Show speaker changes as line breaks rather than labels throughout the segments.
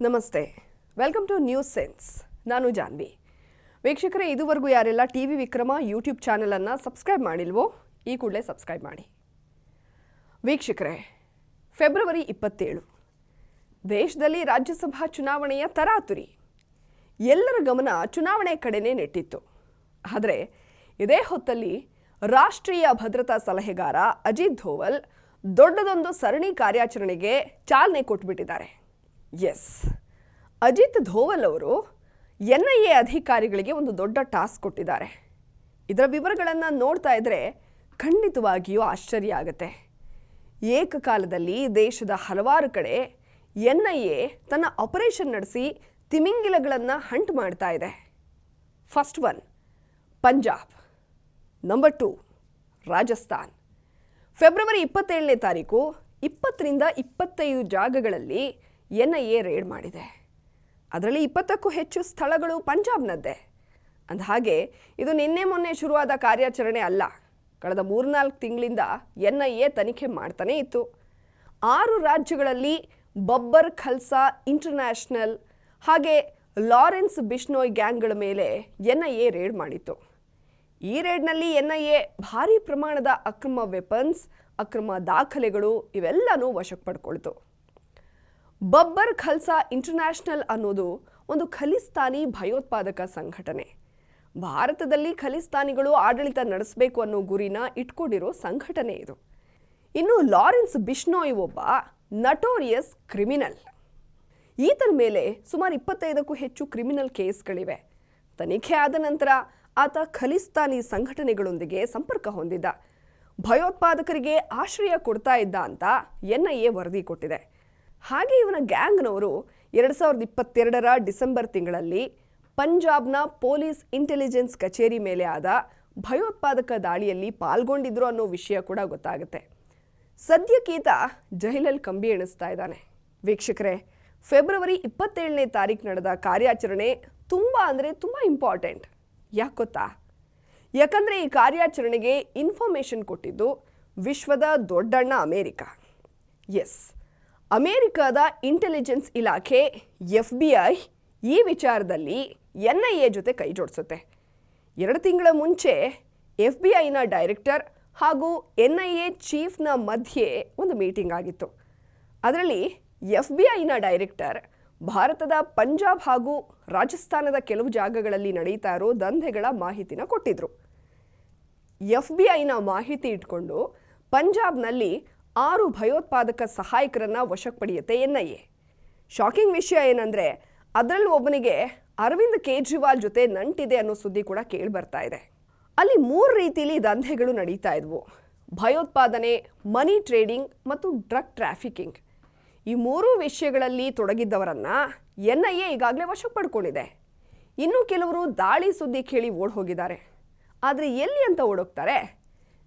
ನಮಸ್ತೆ. Welcome two news sense ನಾನು ಜಾನ್ವಿ. ವೀಕ್ಷಕರೇ, ಇದುವರೆಗೂ ಯಾರೆಲ್ಲ ಟಿ ವಿ ವಿಕ್ರಮ ಯೂಟ್ಯೂಬ್ ಚಾನಲನ್ನು ಸಬ್ಸ್ಕ್ರೈಬ್ ಮಾಡಿಲ್ವೋ, ಈ ಕೂಡಲೇ ಸಬ್ಸ್ಕ್ರೈಬ್ ಮಾಡಿ. ವೀಕ್ಷಕರೇ, ಫೆಬ್ರವರಿ ಇಪ್ಪತ್ತೇಳು. ದೇಶದಲ್ಲಿ ರಾಜ್ಯಸಭಾ ಚುನಾವಣೆಯ ತರಾತುರಿ. ಎಲ್ಲರ ಗಮನ ಚುನಾವಣೆ ಕಡೆನೇ ನೆಟ್ಟಿತ್ತು. ಆದರೆ, ಇದೇ ಹೊತ್ತಲ್ಲಿ ರಾಷ್ಟ್ರೀಯ ಭದ್ರತಾ ಸಲಹೆಗಾರ ಅಜಿತ್ ಧೋವಲ್ ದೊಡ್ಡದೊಂದು ಸರಣಿ ಕಾರ್ಯಾಚರಣೆಗೆ ಚಾಲನೆ ಕೊಟ್ಬಿಟ್ಟಿದ್ದಾರೆ. ಎಸ್ ಅಜಿತ್ ಧೋವಲ್ ಅವರು ಎನ್ ಐ ಎ ಅಧಿಕಾರಿಗಳಿಗೆ ಒಂದು ದೊಡ್ಡ ಟಾಸ್ಕ್ ಕೊಟ್ಟಿದ್ದಾರೆ. ಇದರ ವಿವರಗಳನ್ನು ನೋಡ್ತಾ ಇದ್ರೆ ಖಂಡಿತವಾಗಿಯೂ ಆಶ್ಚರ್ಯ ಆಗುತ್ತೆ. ಏಕಕಾಲದಲ್ಲಿ ದೇಶದ ಹಲವಾರು ಕಡೆ ಎನ್ ಐ ಎ ತನ್ನ ಆಪರೇಷನ್ ನಡೆಸಿ ತಿಮಿಂಗಿಲಗಳನ್ನು ಹಂಟ್ ಮಾಡ್ತಾ ಇದೆ. First one Punjab number two Rajasthan February ಇಪ್ಪತ್ತೇಳನೇ ತಾರೀಕು, ಇಪ್ಪತ್ತರಿಂದ ಇಪ್ಪತ್ತೈದು ಜಾಗಗಳಲ್ಲಿ ಎನ್ ಐ ಎ ರೇಡ್ ಮಾಡಿದೆ. ಅದರಲ್ಲಿ ಇಪ್ಪತ್ತಕ್ಕೂ ಹೆಚ್ಚು ಸ್ಥಳಗಳು ಪಂಜಾಬ್ನದ್ದೇ. ಅಂದಹಾಗೆ ಇದು ನಿನ್ನೆ ಮೊನ್ನೆ ಶುರುವಾದ ಕಾರ್ಯಾಚರಣೆ ಅಲ್ಲ. ಕಳೆದ ಮೂರ್ನಾಲ್ಕು ತಿಂಗಳಿಂದ ಎನ್ ಐ ಎ ತನಿಖೆ ಮಾಡ್ತಾನೇ ಇತ್ತು. ಆರು ರಾಜ್ಯಗಳಲ್ಲಿ ಬಬ್ಬರ್ ಖಲ್ಸಾ ಇಂಟರ್ನ್ಯಾಷನಲ್ ಹಾಗೆ ಲಾರೆನ್ಸ್ ಬಿಷ್ನೋಯ್ ಗ್ಯಾಂಗ್ಗಳ ಮೇಲೆ ಎನ್ ಐ ಎ ರೇಡ್ ಮಾಡಿತ್ತು. ಈ ರೇಡ್ನಲ್ಲಿ ಎನ್ ಐ ಎ ಭಾರೀ ಪ್ರಮಾಣದ ಅಕ್ರಮ ವೆಪನ್ಸ್, ಅಕ್ರಮ ದಾಖಲೆಗಳು ಇವೆಲ್ಲನೂ ವಶಕ್ಕೆ ಪಡ್ಕೊಳ್ತು ಬಬ್ಬರ್ ಖಲ್ಸಾ ಇಂಟರ್ನ್ಯಾಷನಲ್ ಅನ್ನೋದು ಒಂದು ಖಲಿಸ್ತಾನಿ ಭಯೋತ್ಪಾದಕ ಸಂಘಟನೆ. ಭಾರತದಲ್ಲಿ ಖಲಿಸ್ತಾನಿಗಳು ಆಡಳಿತ ನಡೆಸಬೇಕು ಅನ್ನೋ ಗುರಿನ ಇಟ್ಕೊಂಡಿರೋ ಸಂಘಟನೆ ಇದು. ಇನ್ನು ಲಾರೆನ್ಸ್ ಬಿಷ್ನೋಯ್ ಒಬ್ಬ ನಟೋರಿಯಸ್ ಕ್ರಿಮಿನಲ್. ಈತನ ಮೇಲೆ ಸುಮಾರು ಇಪ್ಪತ್ತೈದಕ್ಕೂ ಹೆಚ್ಚು ಕ್ರಿಮಿನಲ್ ಕೇಸ್ಗಳಿವೆ. ತನಿಖೆ ಆದ ನಂತರ ಆತ ಖಲಿಸ್ತಾನಿ ಸಂಘಟನೆಗಳೊಂದಿಗೆ ಸಂಪರ್ಕ ಹೊಂದಿದ್ದ. ಭಯೋತ್ಪಾದಕರಿಗೆ ಆಶ್ರಯ ಕೊಡ್ತಾ ಇದ್ದ ಅಂತ ಎನ್ ಐ ಎ ವರದಿ ಕೊಟ್ಟಿದೆ. ಹಾಗೆ ಇವನ ಗ್ಯಾಂಗ್ನವರು ಎರಡು ಸಾವಿರದ ಇಪ್ಪತ್ತೆರಡರ ಡಿಸೆಂಬರ್ ತಿಂಗಳಲ್ಲಿ ಪಂಜಾಬ್ನ ಪೊಲೀಸ್ ಇಂಟೆಲಿಜೆನ್ಸ್ ಕಚೇರಿ ಮೇಲೆ ಆದ ಭಯೋತ್ಪಾದಕ ದಾಳಿಯಲ್ಲಿ ಪಾಲ್ಗೊಂಡಿದ್ರು ಅನ್ನೋ ವಿಷಯ ಕೂಡ ಗೊತ್ತಾಗುತ್ತೆ. ಸದ್ಯಕ್ಕೀತ ಜೈಲಲ್ಲಿ ಕಂಬಿ ಎಣಿಸ್ತಾ ಇದ್ದಾನೆ. ವೀಕ್ಷಕರೇ, ಫೆಬ್ರವರಿ ಇಪ್ಪತ್ತೇಳನೇ ತಾರೀಕು ನಡೆದ ಕಾರ್ಯಾಚರಣೆ ತುಂಬ ಅಂದರೆ ತುಂಬ ಇಂಪಾರ್ಟೆಂಟ್. ಯಾಕೆ ಗೊತ್ತಾ? ಯಾಕಂದರೆ ಈ ಕಾರ್ಯಾಚರಣೆಗೆ ಇನ್ಫಾರ್ಮೇಷನ್ ಕೊಟ್ಟಿದ್ದು ವಿಶ್ವದ ದೊಡ್ಡಣ್ಣ ಅಮೇರಿಕಾ. ಎಸ್ ಅಮೇರಿಕಾದ ಇಂಟೆಲಿಜೆನ್ಸ್ ಇಲಾಖೆ ಎಫ್ ಬಿ ಐ ಈ ವಿಚಾರದಲ್ಲಿ ಎನ್ ಐ ಎ ಜೊತೆ ಕೈ ಜೋಡಿಸುತ್ತೆ ಎರಡು ತಿಂಗಳ ಮುಂಚೆ ಎಫ್ ಬಿ ಐನ ಡೈರೆಕ್ಟರ್ ಹಾಗೂ ಎನ್ ಐ ಎ ಚೀಫ್ನ ಮಧ್ಯೆ ಒಂದು ಮೀಟಿಂಗ್ ಆಗಿತ್ತು. ಅದರಲ್ಲಿ ಎಫ್ ಬಿ ಐನ ಡೈರೆಕ್ಟರ್ ಭಾರತದ ಪಂಜಾಬ್ ಹಾಗೂ ರಾಜಸ್ಥಾನದ ಕೆಲವು ಜಾಗಗಳಲ್ಲಿ ನಡೀತಾ ಇರೋ ದಂಧೆಗಳ ಮಾಹಿತಿನ ಕೊಟ್ಟಿದ್ರು. ಎಫ್ ಬಿ ಐನ ಮಾಹಿತಿ ಇಟ್ಕೊಂಡು ಪಂಜಾಬ್ನಲ್ಲಿ ಆರು ಭಯೋತ್ಪಾದಕ ಸಹಾಯಕರನ್ನ ವಶಕ್ಕೆ ಪಡೆಯುತ್ತೆ ಎನ್ ಐ ಎ ಶಾಕಿಂಗ್ ವಿಷಯ ಏನಂದರೆ, ಅದರಲ್ಲಿ ಒಬ್ಬನಿಗೆ ಅರವಿಂದ್ ಕೇಜ್ರಿವಾಲ್ ಜೊತೆ ನಂಟಿದೆ ಅನ್ನೋ ಸುದ್ದಿ ಕೂಡ ಕೇಳಿ ಬರ್ತಾ ಇದೆ. ಅಲ್ಲಿ ಮೂರು ರೀತಿಯಲ್ಲಿ ದಂಧೆಗಳು ನಡೀತಾ ಇದ್ವು. ಭಯೋತ್ಪಾದನೆ ಮನಿ ಟ್ರೇಡಿಂಗ್ ಮತ್ತು ಡ್ರಗ್ ಟ್ರಾಫಿಕಿಂಗ್ ಈ ಮೂರು ವಿಷಯಗಳಲ್ಲಿ ತೊಡಗಿದ್ದವರನ್ನ ಎನ್ ಐ ಎ ಈಗಾಗಲೇ ವಶಕ್ಕೆ ಪಡ್ಕೊಂಡಿದೆ ಇನ್ನು ಕೆಲವರು ದಾಳಿ ಸುದ್ದಿ ಕೇಳಿ ಓಡ್ ಹೋಗಿದ್ದಾರೆ ಆದರೆ ಎಲ್ಲಿ ಅಂತ ಓಡೋಗ್ತಾರೆ?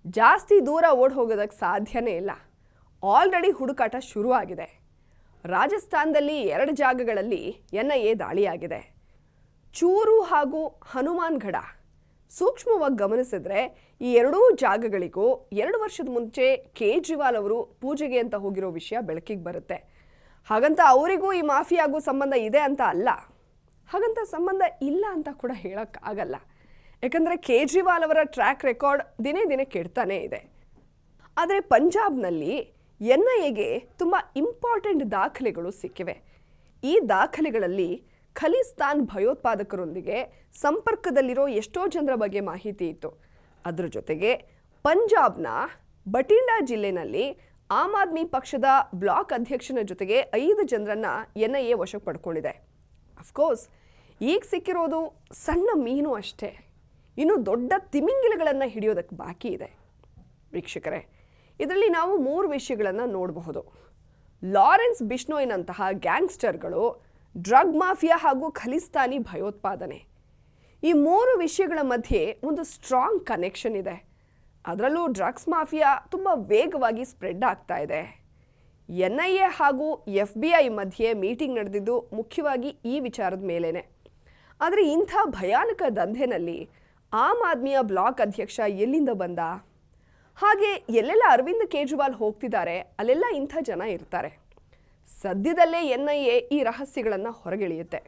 ಜಾಸ್ತಿ ದೂರ ಓಡ್ ಹೋಗೋದಕ್ಕೆ ಸಾಧ್ಯನೇ ಇಲ್ಲ. ಆಲ್ರೆಡಿ ಹುಡುಕಾಟ ಶುರುವಾಗಿದೆ. ರಾಜಸ್ಥಾನದಲ್ಲಿ ಎರಡು ಜಾಗಗಳಲ್ಲಿ ಎನ್ ಐ ಎ ದಾಳಿಯಾಗಿದೆ. ಚೂರು ಹಾಗೂ ಹನುಮಾನ್ಗಢ ಸೂಕ್ಷ್ಮವಾಗಿ ಗಮನಿಸಿದ್ರೆ ಈ ಎರಡೂ ಜಾಗಗಳಿಗೂ ಎರಡು ವರ್ಷದ ಮುಂಚೆ ಕೇಜ್ರಿವಾಲ್ ಅವರು ಪೂಜೆಗೆ ಅಂತ ಹೋಗಿರೋ ವಿಷಯ ಬೆಳಕಿಗೆ ಬರುತ್ತೆ. ಹಾಗಂತ ಅವರಿಗೂ ಈ ಮಾಫಿಯಾಗೂ ಸಂಬಂಧ ಇದೆ ಅಂತ ಅಲ್ಲ. ಹಾಗಂತ ಸಂಬಂಧ ಇಲ್ಲ ಅಂತ ಕೂಡ ಹೇಳೋಕ್ಕಾಗಲ್ಲ ಯಾಕಂದರೆ ಕೇಜ್ರಿವಾಲ್ ಅವರ ಟ್ರ್ಯಾಕ್ ರೆಕಾರ್ಡ್ ದಿನೇ ದಿನೇ ಕೆಡ್ತಾನೇ ಇದೆ. ಆದರೆ ಪಂಜಾಬ್ನಲ್ಲಿ ಎನ್ ಐ ಎಗೆ ತುಂಬ ಇಂಪಾರ್ಟೆಂಟ್ ದಾಖಲೆಗಳು ಸಿಕ್ಕಿವೆ. ಈ ದಾಖಲೆಗಳಲ್ಲಿ ಖಲಿಸ್ತಾನ್ ಭಯೋತ್ಪಾದಕರೊಂದಿಗೆ ಸಂಪರ್ಕದಲ್ಲಿರೋ ಎಷ್ಟೋ ಜನರ ಬಗ್ಗೆ ಮಾಹಿತಿ ಇತ್ತು. ಅದರ ಜೊತೆಗೆ ಪಂಜಾಬ್ನ ಬಟಿಂಡಾ ಜಿಲ್ಲೆನಲ್ಲಿ ಆಮ್ ಆದ್ಮಿ ಪಕ್ಷದ ಬ್ಲಾಕ್ ಅಧ್ಯಕ್ಷನ ಜೊತೆಗೆ ಐದು ಜನರನ್ನ ಎನ್ ಐ ಎ ವಶಕ್ಕೆ ಪಡ್ಕೊಂಡಿದೆ ಅಫ್ಕೋರ್ಸ್ ಈಗ ಸಿಕ್ಕಿರೋದು ಸಣ್ಣ ಮೀನು ಅಷ್ಟೇ. ಇನ್ನು ದೊಡ್ಡ ತಿಮಿಂಗಿಲಗಳನ್ನು ಹಿಡಿಯೋದಕ್ಕೆ ಬಾಕಿ ಇದೆ. ವೀಕ್ಷಕರೇ ಇದರಲ್ಲಿ ನಾವು ಮೂರು ವಿಷಯಗಳನ್ನು ನೋಡಬಹುದು. ಲಾರೆನ್ಸ್ ಬಿಷ್ಣೋಯ್ನಂತಹ ಗ್ಯಾಂಗ್ಸ್ಟರ್ಗಳು ಡ್ರಗ್ ಮಾಫಿಯಾ ಹಾಗೂ ಖಲಿಸ್ತಾನಿ ಭಯೋತ್ಪಾದನೆ. ಈ ಮೂರು ವಿಷಯಗಳ ಮಧ್ಯೆ ಒಂದು ಸ್ಟ್ರಾಂಗ್ ಕನೆಕ್ಷನ್ ಇದೆ. ಅದರಲ್ಲೂ ಡ್ರಗ್ಸ್ ಮಾಫಿಯಾ ತುಂಬ ವೇಗವಾಗಿ ಸ್ಪ್ರೆಡ್ ಆಗ್ತಾ ಇದೆ. ಎನ್ ಐ ಎ ಹಾಗೂ ಎಫ್ ಬಿ ಐ ಮಧ್ಯೆ ಮೀಟಿಂಗ್ ನಡೆದಿದ್ದು ಮುಖ್ಯವಾಗಿ ಈ ವಿಚಾರದ ಮೇಲೇ ಆದರೆ ಇಂಥ ಭಯಾನಕ ದಂಧೆನಲ್ಲಿ ಆಮ್ ಆದ್ಮಿಯ ಬ್ಲಾಕ್ ಅಧ್ಯಕ್ಷ ಎಲ್ಲಿಂದ ಬಂದ? ಹಾಗೆ ಎಲ್ಲೆಲ್ಲ ಅರವಿಂದ್ ಕೇಜ್ರಿವಾಲ್ ಹೋಗ್ತಿದ್ದಾರೆ, ಅಲ್ಲೆಲ್ಲ ಇಂಥ ಜನ ಇರ್ತಾರೆ. ಸದ್ಯದಲ್ಲೇ ಎನ್ ಐ ಎ ಈ ರಹಸ್ಯಗಳನ್ನು ಹೊರಗೆಳೆಯುತ್ತೆ.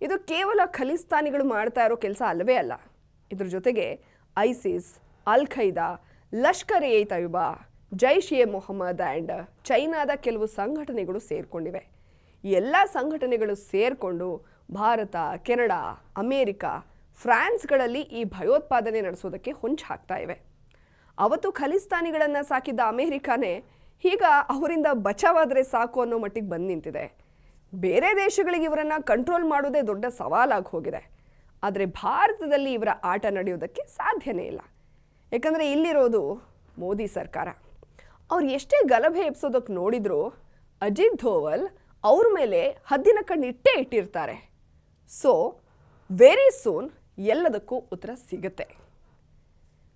ಇದು ಕೇವಲ ಖಲಿಸ್ತಾನಿಗಳು ಮಾಡ್ತಾ ಇರೋ ಕೆಲಸ ಅಲ್ಲವೇ ಅಲ್ಲ. ಇದ್ರ ಜೊತೆಗೆ ISIS, Al Qaeda, Lashkar e Taiba Jaish e Mohammad and ಚೈನಾದ ಕೆಲವು ಸಂಘಟನೆಗಳು ಸೇರಿಕೊಂಡಿವೆ. ಎಲ್ಲ ಸಂಘಟನೆಗಳು ಸೇರಿಕೊಂಡು ಭಾರತ, ಕೆನಡಾ, ಅಮೇರಿಕಾ, ಫ್ರಾನ್ಸ್ಗಳಲ್ಲಿ ಈ ಭಯೋತ್ಪಾದನೆ ನಡೆಸೋದಕ್ಕೆ ಹೊಂಚು ಹಾಕ್ತಾ ಇವೆ. ಅವತ್ತು ಖಲಿಸ್ತಾನಿಗಳನ್ನು ಸಾಕಿದ್ದ ಅಮೇರಿಕಾನೇ ಈಗ ಅವರಿಂದ ಬಚಾವಾದರೆ ಸಾಕು ಅನ್ನೋ ಮಟ್ಟಿಗೆ ಬಂದು ನಿಂತಿದೆ. ಬೇರೆ ದೇಶಗಳಿಗೆ ಇವರನ್ನು ಕಂಟ್ರೋಲ್ ಮಾಡೋದೇ ದೊಡ್ಡ ಸವಾಲಾಗಿ ಹೋಗಿದೆ. ಆದರೆ ಭಾರತದಲ್ಲಿ ಇವರ ಆಟ ನಡೆಯೋದಕ್ಕೆ ಸಾಧ್ಯನೇ ಇಲ್ಲ. ಯಾಕಂದರೆ ಇಲ್ಲಿರೋದು ಮೋದಿ ಸರ್ಕಾರ. ಅವ್ರು ಎಷ್ಟೇ ಗಲಭೆ ಎಬ್ಸೋದಕ್ಕೆ ನೋಡಿದರೂ ಅಜಿತ್ ಧೋವಲ್ ಅವ್ರ ಮೇಲೆ ಹದ್ದಿನ ಕಣ್ಣಿಟ್ಟೇ ಇಟ್ಟಿರ್ತಾರೆ. ಸೊ ವೆರಿ ಸೂನ್ ಎಲ್ಲದಕ್ಕೂ ಉತ್ತರ ಸಿಗುತ್ತೆ.